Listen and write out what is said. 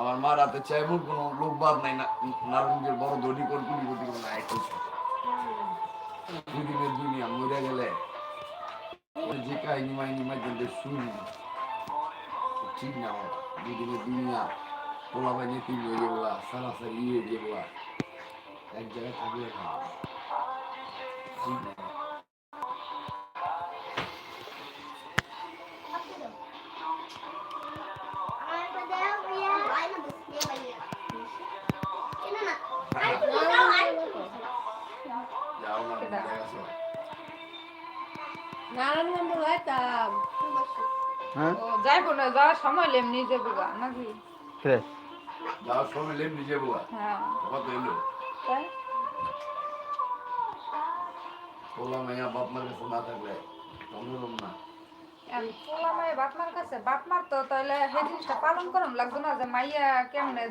আমার মা রাতে চাই মুখ কোনো লোক বাদ নাই, না নারায়ণগঞ্জের বড় ধনী কোন কুলি কোটি কোনো নাই দুদিনের দুনিয়া মরে গেলে, যে কাহিনী মাইনি মাঝে শুনি। ঠিক না আমার দুদিনের দুনিয়া, পোলা বাইনে তিন হয়ে গেলা সারাসারি হয়ে গেলা। এক জায়গায় থাকলে ঠিক না। নারায়ণগঞ্জ যাইতাম হ্যাঁ যাইব না যাওয়ার সময় লেমনি যাব গা নাকি? কে? যাওয়ার সময় লেমনি যাব গা। হ্যাঁ। কত এলো। পোলা মাইয়া বাপ মার কাছে না থাকলে অন্যরকম না। পোলা মাইয়া বাপ মার কাছে বাপ মার তো তাহলে কেমনে